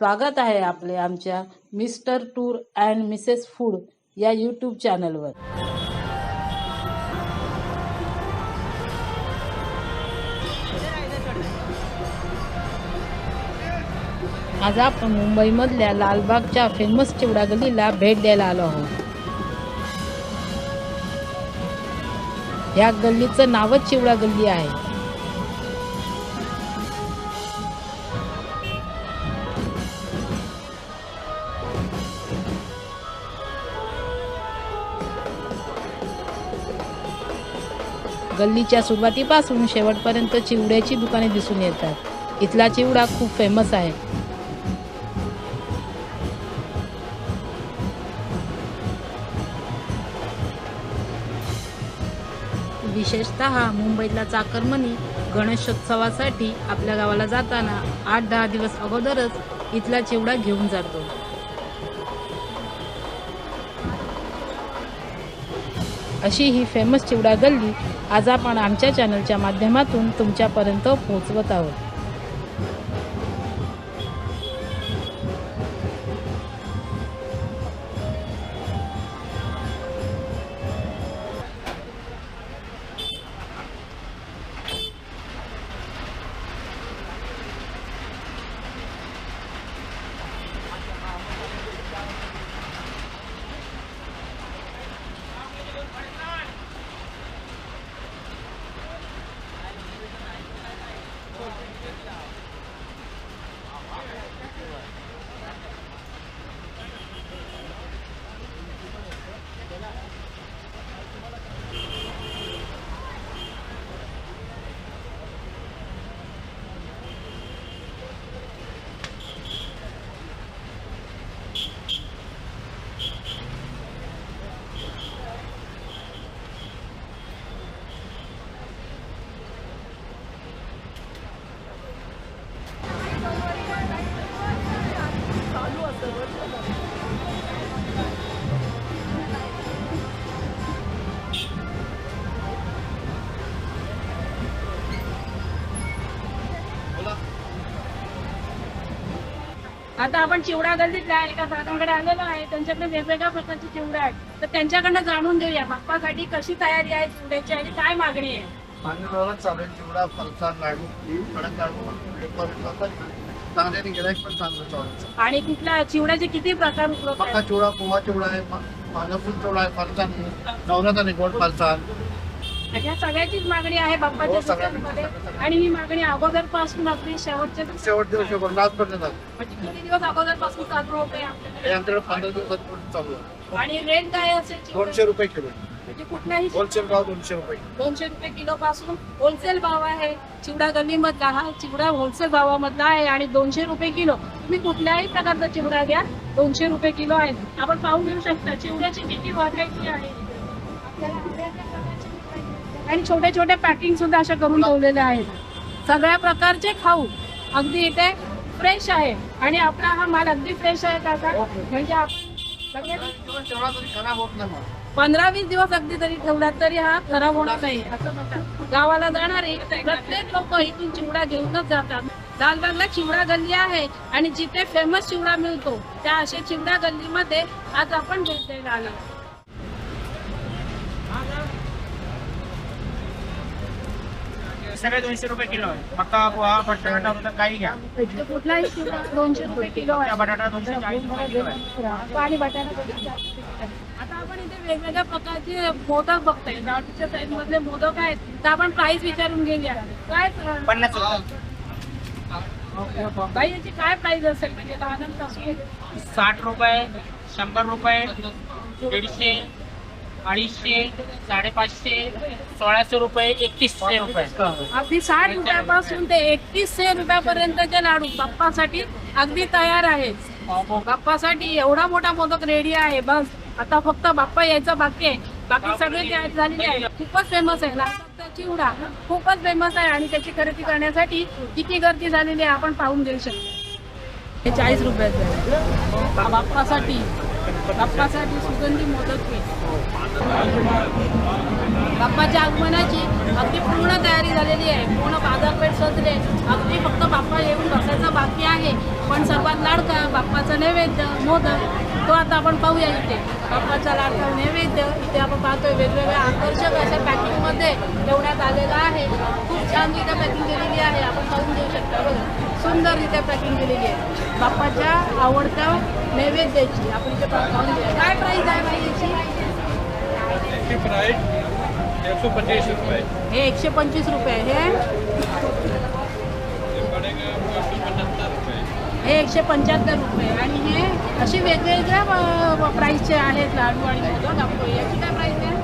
स्वागत आहे आपले आमच्या mister tour and mrs food या यूट्यूब चॅनलवर. आज आपण मुंबईमधल्या लालबागच्या फेमस चिवडा गलीला भेट द्यायला आलो आहोत. या गल्लीचं नावच चिवडा गल्ली आहे. गल्लीच्या सुरुवातीपासून शेवटपर्यंत चिवड्याची दुकाने दिसून येतात. इथला चिवडा खूप फेमस आहे. विशेषतः मुंबईतला चाकरमनी गणेशोत्सवासाठी आपल्या गावाला जाताना आठ दहा दिवस अगोदरच इथला चिवडा घेऊन जातो. अशी ही फेमस चिवडा गल्ली आज आपण आमच्या चॅनलच्या माध्यमातून तुमच्यापर्यंत पोहोचवत आहोत. आता आपण चिवडा गल्लीतल्या एका दादांकडे आलेलो आहे. त्यांच्याकडे वेगवेगळ्या प्रकारचे चिवडा आहेत. तर त्यांच्याकडनं जाणून घेऊया बाप्पासाठी कशी तयारी आहे चिवड्याची आणि काय मागणी आहे? चालेल. चिवडा फरसाण लाडू कडक लाडू वेपर चांगल्याने गिराईक पण चांगलं चालू आणि कुठल्या चिवड्याचे किती प्रकार उपलब्ध चिवडा पोहा चिवडा आहे पालकफूल चिवडा आहे फरसाण नवरात्र आणि गोड फरसाण ह्या सगळ्याचीच मागणी आहे हो, बाप्पाच्या सगळ्या दुकानमध्ये आणि ही मागणी अगोदरपासून अगदी शेवटच्या शेवट म्हणजे किती दिवस अगोदरपासून चालू होते आपल्याकडे? हे आमच्याकडे पंधरा दिवसात चालू आहे. आणि रेट काय असेल? दोनशे रुपये किलो. म्हणजे कुठल्याही होलसेल भाव दोनशे रुपये. दोनशे रुपये किलो पासून होलसेल भाव आहे. चिवडा गल्लीमधला हा चिवडा होलसेल भावामधला आहे आणि दोनशे रुपये किलो. तुम्ही कुठल्याही प्रकारचा चिवडा घ्या दोनशे रुपये किलो आहे. आपण पाहून घेऊ शकता चिवड्याची किती व्हरायटी आहे. आपल्याला आणि छोट्या छोट्या पॅकिंग सुद्धा अशा करून ठेवलेल्या आहेत. सगळ्या प्रकारचे खाऊ. अगदी इथे फ्रेश आहे. आणि आपला हा माल अगदी फ्रेश आहे काका. म्हणजे आपण पंधरा वीस दिवस अगदी तरी ठेवला तरी हा खराब होणार नाही. असं गावाला जाणारे प्रत्येक लोक इथून चिवडा घेऊनच जातात. लालबागला चिवडा गल्ली आहे आणि जिथे फेमस चिवडा मिळतो त्या अशा चिवडा गल्लीमध्ये आज आपण भेट द्यायला आलो. सगळे दोनशे रुपये किलो आहे. मका पोहा बटाटा वगैरे काही घ्या. इथे कुठलाही दोनशे रुपये किलो आहे. बटाटा दोनशे चाळीस रुपये किलो आहे. पाणी बटाटा आता आपण इथे वेगवेगळ्या प्रकारचे मोदक बघतोय. लाडूच्या साईज मधले मोदक आहेत. तर आपण प्राइस विचारून घेऊया. काय पन्नास रुपये. बाई याची काय प्राइस असेल? म्हणजे साठ रुपये शंभर रुपये दीडशे. अडीचशे साडेपाचशे सोळाशे रुपये एकतीसशे रुपये. अगदी साठ रुपयापासून ते एकतीसशे रुपयापर्यंतचे लाडू बाप्पासाठी अगदी तयार आहेत. बाप्पासाठी एवढा मोठा मोदक रेडी आहे. बस. आता फक्त बाप्पा यायचं बाकी आहे. बाकी सगळे तयार झालेले आहे खूपच फेमस आहे. लालबागचा चिवडा खूपच फेमस आहे आणि त्याची खरेदी करण्यासाठी किती गर्दी झालेली आहे आपण पाहून घेऊ शकतो. चाळीस रुपयाचं बाप्पासाठी बाप्पासाठी सुगंधी मोदक होईल बाप्पाच्या आगमनाची अगदी पूर्ण तयारी झालेली आहे. पूर्ण बाजारपेठ सजले. अगदी फक्त बाप्पा येऊन बसायचा बाकी आहे. पण सर्वात लाडका बाप्पाचा नैवेद्य मोदक तो आता आपण पाहूया इथे. बाप्पाचा लाडका नैवेद्य. इथे आपण पाहतोय वेगवेगळ्या आकर्षक अशा पॅकिंगमध्ये ठेवण्यात आलेला आहे. खूप छान रित्या पॅकिंग केलेली आहे. आपण पाहून घेऊ शकता. बघा सुंदररित्या पॅकिंग केलेली आहे. बाप्पाच्या आवडत्या नैवेद्याची आपण इथे पाहून घेऊया. काय प्राईस आहे बाई याची? रुपये. हे एकशे पंचवीस रुपये हे? हे एकशे पंच्याहत्तर रुपये. आणि हे असे वेगवेगळ्या प्राईसचे आहेत लाडू आणि मोदक आपण याची काय प्राईस आहे?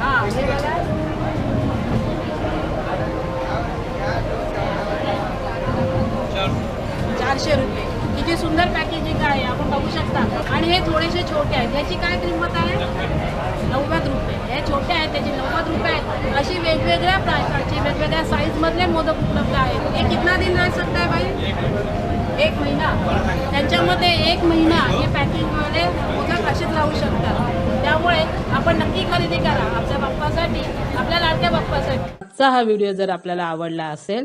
हा हे बघा. चारशे रुपये किती सुंदर पॅकेजिंग आहे आपण बघू शकता. आणि हे थोडेसे छोटे आहेत. याची काय किंमत आहे? नव्वद रुपये. हे छोटे आहेत त्याची नव्वद रुपये आहेत. अशी वेगवेगळ्या प्रकारची वेगवेगळ्या साईजमधले मोदक उपलब्ध आहेत. हे कितना दिन राहू शकत आहे बाई? एक महिना. त्यांच्यामध्ये एक महिना हे पॅकिंगमध्ये मोदक असेच राहू शकतात. त्यामुळे आपण नक्की खरेदी करा. आपल्या बाप्पासाठी आपल्या लाडक्या बाप्पासाठी. आजचा हा व्हिडिओ जर आपल्याला आवडला असेल